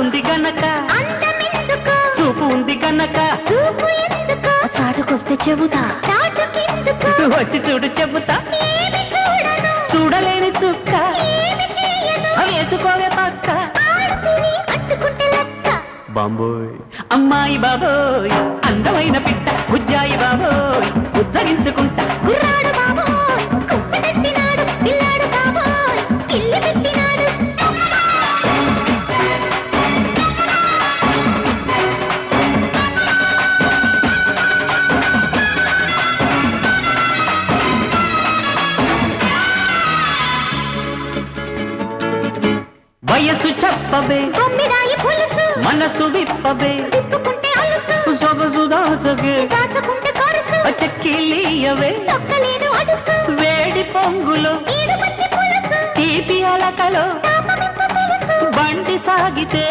ఉంది గనక. చూపు ఉంది గనక. చూపు ఎందుకు? చాటుకొస్తే చెబుతా. చాటుకెందుకు? వచ్చి చూడు చెబుతా. ఏమి చూడను? చూడలేని చుక్క. వేసుకోవే పక్క. బాంబోయ్. అమ్మాయి బాబోయ్ అందమైన పిట్ట బుజ్జాయి బాబోయ్ ఉద్ధరించుకుంటా వయసు పులుసు. మనసు సొగసు దాచగే కరుసు. చెక్కిలీయవే వేడి పొంగులో. తీపి అలకలో. బండి సాగితే